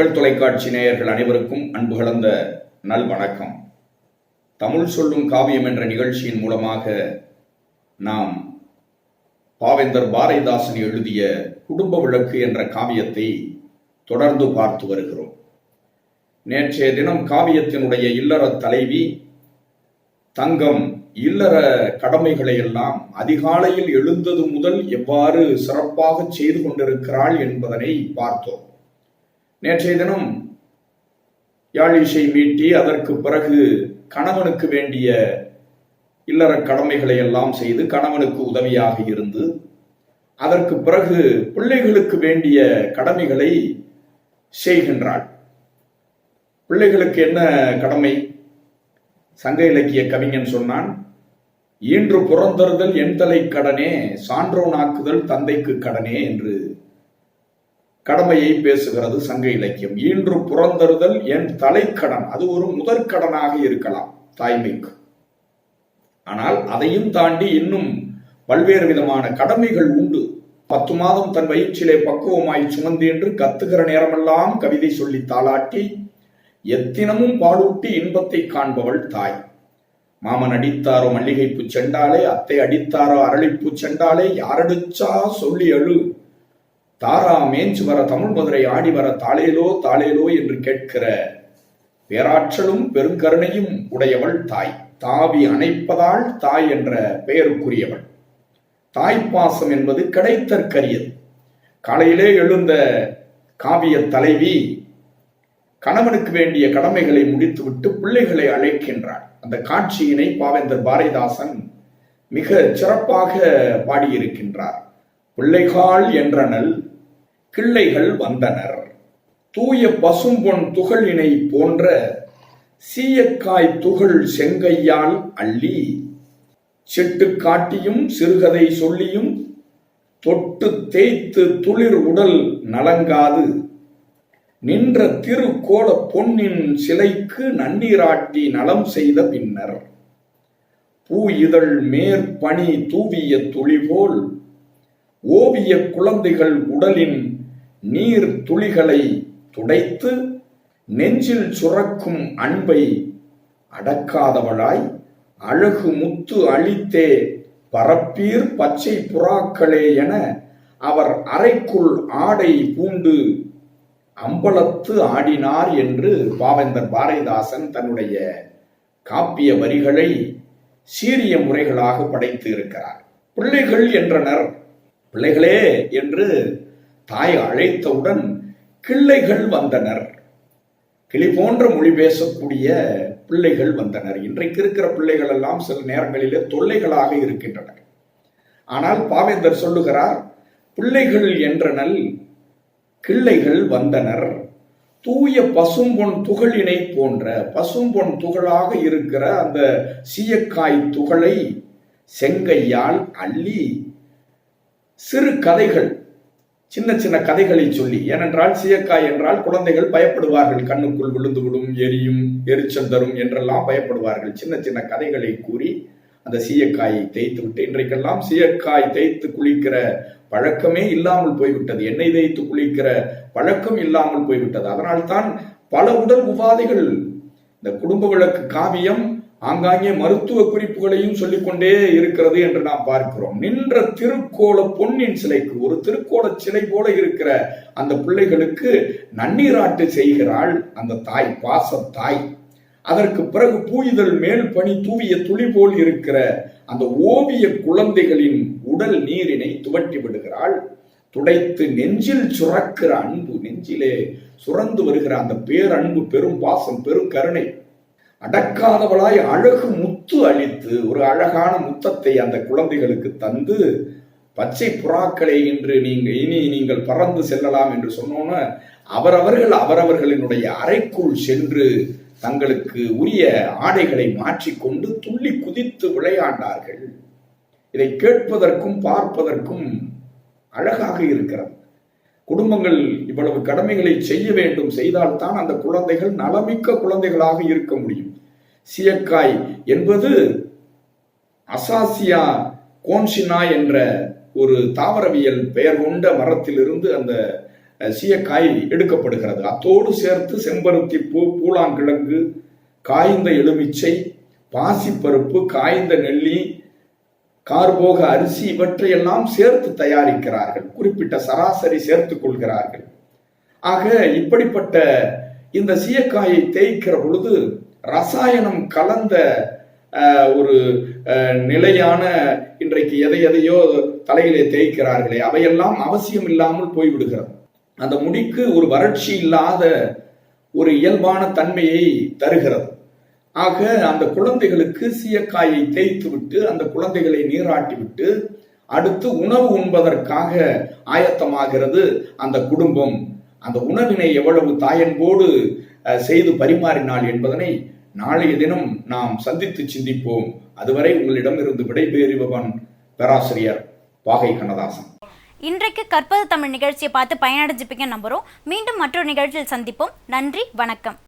மக்கள் தொலைக்காட்சி நேயர்கள் அனைவருக்கும் அன்பு கலந்த நல் வணக்கம் தமிழ் சொல்லும் காவியம் என்ற நிகழ்ச்சியின் மூலமாக நாம் பாவேந்தர் பாரதிதாசன் எழுதிய குடும்ப விளக்கு என்ற காவியத்தை தொடர்ந்து பார்த்து வருகிறோம். நேற்றைய தினம் காவியத்தினுடைய இல்லற தலைவி தங்கம் இல்லற கடமைகளை எல்லாம் அதிகாலையில் எழுந்தது முதல் எவ்வாறு சிறப்பாக செய்து கொண்டிருக்கிறாள் என்பதனை பார்த்தோம். நேற்றைய தினம் யாழ் இசை மீட்டி அதற்கு பிறகு கணவனுக்கு வேண்டிய இல்லற கடமைகளை எல்லாம் செய்து கணவனுக்கு உதவியாக இருந்து அதற்கு பிறகு பிள்ளைகளுக்கு வேண்டிய கடமைகளை செய்கின்றாள். பிள்ளைகளுக்கு என்ன கடமை? சங்க இலக்கிய கவிஞன் சொன்னான் ஈன்று புறந்தறுதல் என் தலை கடனே சான்றோனாக்குதல் தந்தைக்கு கடனே என்று கடமையை பேசுகிறது சங்க இலக்கியம். ஈன்று புறந்தருதல் என் தலைக்கடன். அது ஒரு முதற்கடனாக இருக்கலாம் தாய்மைக்கு. ஆனால் அதையும் தாண்டி இன்னும் பல்வேறு விதமான கடமைகள் உண்டு. பத்து மாதம் தன் வயிற்றிலே பக்குவமாய் சுமந்து என்று கத்துகிற நேரமெல்லாம் கவிதை சொல்லி தாளாட்டி எத்தினமும் பாலூட்டி இன்பத்தை காண்பவள் தாய். மாமன் அடித்தாரோ மல்லிகைப்பூ செண்டாலே அத்தை அடித்தாரோ அரளிப்பூ செண்டாலே யாரடிச்சா சொல்லி அழு. தாரா மேஞ்சு வர தமிழ் மதுரை ஆடி வர தாளேலோ தாளேலோ என்று கேட்கிற பேராற்றலும் பெருங்கருணையும் உடையவள் தாய். தாவி அணைப்பதால் தாய் என்ற பெயருக்குரியவள். தாய்ப்பாசம் என்பது கிடைத்தற்கரியது. காலையிலே எழுந்த காவிய தலைவி கணவனுக்கு வேண்டிய கடமைகளை முடித்துவிட்டு பிள்ளைகளை அழைக்கின்றாள். அந்த காட்சியினை பாவேந்தர் பாரதிதாசன் மிக சிறப்பாக பாடியிருக்கின்றார். பிள்ளைகால் என்றனல் கிள்ளைகள் வந்தனர். தூய பசும்பொன் துகளினை போன்ற சீயக்காய் துகள் செங்கையால் அள்ளி சிட்டு காட்டியும் சிறுகதை சொல்லியும் தொட்டு தேய்த்து துளிர் உடல் நலங்காது. நின்ற திருக்கோட பொன்னின் சிலைக்கு நன்னீராட்டி நலம் செய்த பின்னர் பூ இதழ் மேற்பணி தூவிய துளி போல் ஓவிய குழந்தைகள் உடலின் நீர் துளிகளை துடைத்து நெஞ்சில் சுரக்கும் அன்பை அடக்காதவளாய் அழகு முத்து அழித்தே பரப்பீர் பச்சை புறாக்களே என அவர் அறைக்குள் ஆடை பூண்டு அம்பலத்து ஆடினார் என்று பாவேந்தர் பாரதிதாசன் தன்னுடைய காப்பிய வரிகளை சீரிய முறைகளாக படைத்து இருக்கிறார். பிள்ளைகள் என்றனர். பிள்ளைகளே என்று தாய் அழைத்தவுடன் கிள்ளைகள் வந்தனர். கிளி போன்ற மொழி பேசக்கூடிய பிள்ளைகள் வந்தனர். இன்றைக்கு இருக்கிற பிள்ளைகள் எல்லாம் சில நேரங்களிலே தொல்லைகளாக இருக்கின்றனர். ஆனால் பாவேந்தர் சொல்லுகிறார் பிள்ளைகள் என்றனல் கிள்ளைகள் வந்தனர். தூய பசும்பொன் துகளினை போன்ற பசும்பொன் துகளாக இருக்கிற அந்த சீயக்காய் துகளை செங்கையால் அள்ளி சிறு கதைகள் சின்ன சின்ன கதைகளை சொல்லி ஏனென்றால் சீயக்காய் என்றால் குழந்தைகள் பயப்படுவார்கள். கண்ணுக்குள் விழுந்து விடும் எரியும் எரிச்சல் தரும் என்றெல்லாம் பயப்படுவார்கள். சின்ன சின்ன கதைகளை கூறி அந்த சீயக்காயை தேய்த்து விட்டு இன்றைக்கெல்லாம் சீயக்காய் தேய்த்து குளிக்கிற பழக்கமே இல்லாமல் போய்விட்டது. எண்ணெய் தேய்த்து குளிக்கிற பழக்கம் இல்லாமல் போய்விட்டது. அதனால்தான் பல உடல் உபாதைகள் இந்த குடும்ப விளக்கு காவியம் ஆங்காங்கே மருத்துவ குறிப்புகளையும் சொல்லிக்கொண்டே இருக்கிறது என்று நாம் பார்க்கிறோம். நின்ற திருக்கோள பொன்னின் சிலைக்கு ஒரு திருக்கோள சிலை போல இருக்கிற அந்த பிள்ளைகளுக்கு நன்னீராட்டு செய்கிறாள் அந்த தாய் பாச தாய். அதற்கு பிறகு பூயிதழ் மேல் பனி தூவிய துளி போல் இருக்கிற அந்த ஓவிய குழந்தைகளின் உடல் நீரினை துவட்டி விடுகிறாள். துடைத்து நெஞ்சில் சுரக்கிற அன்பு நெஞ்சிலே சுரந்து வருகிற அந்த பேரன்பு பெரும் பாசம் பெரும் கருணை. அடக்காதவளாய் அழகு முத்து அளித்து ஒரு அழகான முத்தத்தை அந்த குழந்தைகளுக்கு தந்து பச்சை புறாக்களை இன்று நீங்கள் இனி நீங்கள் பறந்து செல்லலாம் என்று சொன்னோன்னு அவரவர்கள் அவரவர்களினுடைய அறைக்குள் சென்று தங்களுக்கு உரிய ஆடைகளை மாற்றிக்கொண்டு துள்ளி குதித்து விளையாண்டார்கள். இதை கேட்பதற்கும் பார்ப்பதற்கும் அழகாக இருக்கிறது. குடும்பங்கள் இவ்வளவு கடமைகளை செய்ய வேண்டும் செய்தால்தான் அந்த குழந்தைகள் நலமிக்க குழந்தைகளாக இருக்க முடியும். சியக்காய் என்பது அசாசியா கோன்சினா என்ற ஒரு தாவரவியல் பெயர் கொண்ட மரத்திலிருந்து அந்த சீயக்காய் எடுக்கப்படுகிறது. அத்தோடு சேர்த்து செம்பருத்தி பூ பூலாங்கிழங்கு காய்ந்த எலுமிச்சை பாசிப்பருப்பு காய்ந்த நெல்லி கார்போக அரிசி இவற்றையெல்லாம் சேர்த்து தயாரிக்கிறார்கள் குறிப்பிட்ட சராசரி சேர்த்துக் கொள்கிறார்கள். ஆக இப்படிப்பட்ட இந்த சீயக்காயை தேய்க்கிற பொழுது ரசாயனம் கலந்த ஒரு நிலையான இன்றைக்கு எதை எதையோ தலையிலே தேய்க்கிறார்களே அவையெல்லாம் அவசியம் இல்லாமல் போய்விடுகிறது. அந்த முடிக்கு ஒரு வறட்சி இல்லாத ஒரு இயல்பான தன்மையை தருகிறது. ஆக அந்த குழந்தைகளுக்கு சீயக்காயை தேய்த்து விட்டு அந்த குழந்தைகளை நீராட்டி விட்டு அடுத்து உணவு உண்பதற்காக ஆயத்தமாகிறது அந்த குடும்பம். அந்த உணவினை எவ்வளவு தாயன்போடு செய்து பரிமாறினாள் என்பதனை நாளைய தினம் நாம் சந்தித்து சிந்திப்போம். அதுவரை உங்களிடம் இருந்து விடைபெறுபவன் பேராசிரியர் பாகை கண்ணதாசன். இன்றைக்கு கற்பது தமிழ் நிகழ்ச்சியை பார்த்து பயனடைஞ்சிப்பீங்க நம்புறோம். மீண்டும் மற்றொரு நிகழ்ச்சியில் சந்திப்போம். நன்றி வணக்கம்.